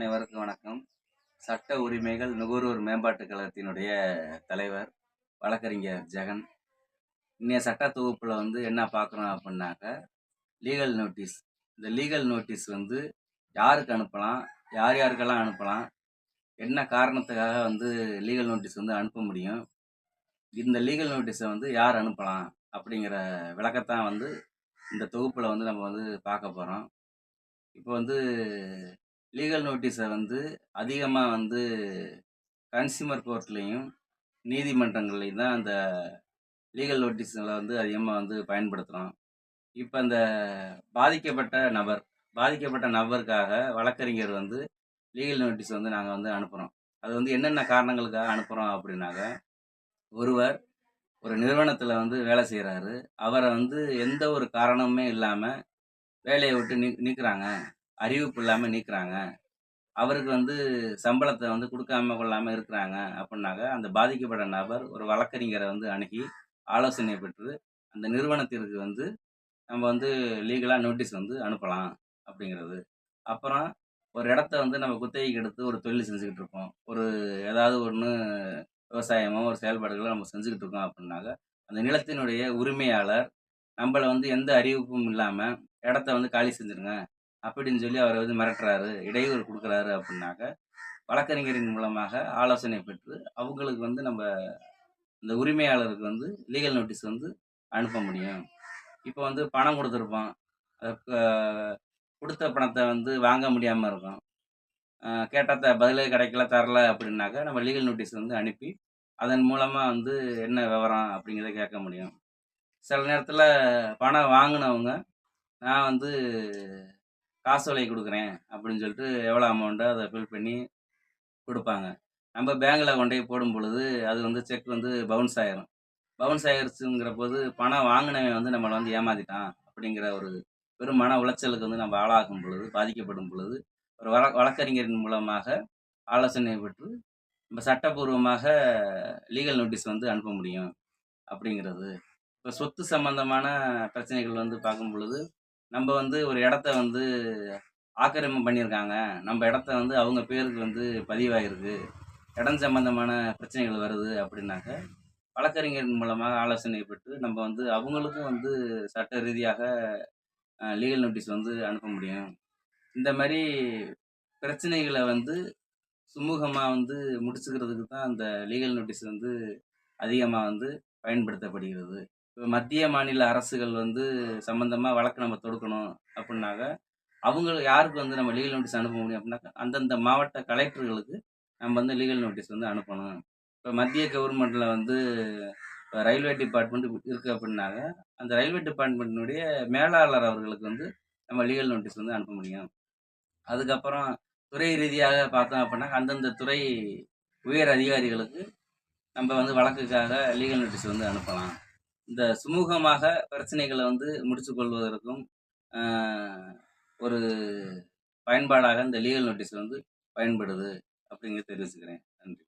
அனைவருக்கும் வணக்கம். சட்ட உரிமைகள் நுகர்வோர் மேம்பாட்டுக் கழகத்தினுடைய தலைவர் வழக்கறிஞர் ஜெகன். இன்னைய சட்ட தொகுப்பில் வந்து என்ன பார்க்குறோம் அப்படின்னாக்க லீகல் நோட்டீஸ் இந்த லீகல் நோட்டீஸ் வந்து யாருக்கு அனுப்பலாம் யார் யாருக்கெல்லாம் அனுப்பலாம் என்ன காரணத்துக்காக வந்து லீகல் நோட்டீஸ் வந்து அனுப்ப முடியும் இந்த லீகல் நோட்டீஸை வந்து யார் அனுப்பலாம் அப்படிங்கிற விளக்கத்தான் வந்து இந்த தொகுப்பில் வந்து நம்ம வந்து பார்க்க போகிறோம் இப்போ வந்து லீகல் நோட்டீஸை வந்து அதிகமாக வந்து கன்சியூமர் கோர்ட்லேயும் நீதிமன்றங்கள்லையும் தான் அந்த லீகல் நோட்டீஸில் வந்து அதிகமாக வந்து பயன்படுத்துகிறோம் இப்போ அந்த பாதிக்கப்பட்ட நபர் பாதிக்கப்பட்ட நபருக்காக வழக்கறிஞர் வந்து லீகல் நோட்டீஸ் வந்து நாங்கள் வந்து அனுப்புகிறோம் அது வந்து என்னென்ன காரணங்களுக்காக அனுப்புகிறோம் அப்படின்னாக்க ஒருவர் ஒரு நிறுவனத்தில் வந்து வேலை செய்கிறாரு அவரை வந்து எந்த ஒரு காரணமுமே இல்லாமல் வேலையை விட்டு நீ நீக்குறாங்க. அறிவிப்பு இல்லாமல் நீக்குறாங்க. அவருக்கு வந்து சம்பளத்தை வந்து கொடுக்காம கொள்ளாமல் இருக்கிறாங்க அப்படின்னாக்க அந்த பாதிக்கப்பட்ட நபர் ஒரு வழக்கறிஞரை வந்து அணுகி ஆலோசனை பெற்று அந்த நிறுவனத்திற்கு வந்து நம்ம வந்து லீகலாக நோட்டீஸ் வந்து அனுப்பலாம் அப்படிங்கிறது அப்புறம் ஒரு இடத்த வந்து நம்ம குத்தகைக்கு எடுத்து ஒரு தொழில் செஞ்சுக்கிட்டு இருக்கோம். ஒரு ஏதாவது ஒன்று விவசாயமோ ஒரு செயல்பாடுகளோ நம்ம செஞ்சுக்கிட்டு இருக்கோம் அப்படின்னாக்க அந்த நிலத்தினுடைய உரிமையாளர் நம்மளை வந்து எந்த அறிவிப்பும் இல்லாமல் இடத்த வந்து காலி செஞ்சுருங்க. அப்படின்னு சொல்லி அவரை வந்து மிரட்டுறாரு இடையூறு கொடுக்குறாரு அப்படின்னாக்க வழக்கறிஞரின் மூலமாக ஆலோசனை பெற்று அவங்களுக்கு வந்து நம்ம இந்த உரிமையாளருக்கு வந்து லீகல் நோட்டீஸ் வந்து அனுப்ப முடியும். இப்போ வந்து பணம் கொடுத்துருப்போம் கொடுத்த பணத்தை வந்து வாங்க முடியாமல் இருக்கும். கேட்டால் பதிலே கிடைக்கல தரல அப்படின்னாக்க நம்ம லீகல் நோட்டீஸ் வந்து அனுப்பி அதன் மூலமாக வந்து என்ன விவரம் அப்படிங்கிறத கேட்க முடியும். சில நேரத்தில் பணம் வாங்கினவங்க நான் வந்து காசோலை கொடுக்குறேன் அப்படின்னு சொல்லிட்டு எவ்வளோ அமௌண்ட்டோ அதை ஃபில் பண்ணி கொடுப்பாங்க. நம்ம பேங்கில் கொண்டு போய் போடும் பொழுது அது வந்து செக் வந்து பவுன்ஸ் ஆயிரும். பவுன்ஸ் ஆயிடுச்சுங்கிற போது பணம் வாங்கினவன் வந்து நம்மளை வந்து ஏமாத்திட்டான் அப்படிங்கிற ஒரு பெரும் மன உளைச்சலுக்கு வந்து நம்ம ஆளாகும் பொழுது பாதிக்கப்படும் பொழுது ஒரு வழ வழக்கறிஞரின் மூலமாக ஆலோசனை பெற்று நம்ம சட்டப்பூர்வமாக லீகல் நோட்டீஸ் வந்து அனுப்ப முடியும் அப்படிங்கிறது. இப்போ சொத்து சம்பந்தமான பிரச்சனைகள் வந்து பார்க்கும் பொழுது நம்ம வந்து ஒரு இடத்த வந்து ஆக்கிரமிப்பு பண்ணியிருக்காங்க. நம்ம இடத்த வந்து அவங்க பேருக்கு வந்து பதிவாகிருக்கு இடம் சம்பந்தமான பிரச்சனைகள் வருது அப்படின்னாக்க வழக்கறிஞர் மூலமாக ஆலோசனை பெற்று நம்ம வந்து அவங்களுக்கும் வந்து சட்ட ரீதியாக லீகல் நோட்டீஸ் வந்து அனுப்ப முடியும். இந்த மாதிரி பிரச்சனைகளை வந்து சுமூகமாக வந்து முடிச்சுக்கிறதுக்கு தான் அந்த லீகல் நோட்டீஸ் வந்து அதிகமாக வந்து பயன்படுத்தப்படுகிறது. மத்திய மாநில அரசுகள் வந்து சம்மந்தமாக வழக்கு நம்ம தொடுக்கணும் அப்படின்னாக்க அவங்க யாருக்கு வந்து நம்ம லீகல் நோட்டீஸ் அனுப்ப முடியும் அப்படின்னாக்கா அந்தந்த மாவட்ட கலெக்டர்களுக்கு நம்ம வந்து லீகல் நோட்டீஸ் வந்து அனுப்பணும். இப்போ மத்திய கவர்மெண்ட்டில் வந்து இப்போ ரயில்வே டிபார்ட்மெண்ட் இருக்குது அப்படின்னாக்க அந்த ரயில்வே டிபார்ட்மெண்ட்டினுடைய மேலாளர் அவர்களுக்கு வந்து நம்ம லீகல் நோட்டீஸ் வந்து அனுப்ப முடியும். அதுக்கப்புறம் துறை ரீதியாக பார்த்தோம் அப்படின்னா அந்தந்த துறை உயர் அதிகாரிகளுக்கு நம்ம வந்து வழக்குக்காக லீகல் நோட்டீஸ் வந்து அனுப்பலாம். இந்த சுமூகமாக பிரச்சனைகளை வந்து முடிச்சு கொள்வதற்கும் ஒரு பயன்பாடாக இந்த லீகல் நோட்டீஸ் வந்து பயன்படுது அப்படிங்கிறத தெரிவிச்சுக்கிறேன். நன்றி.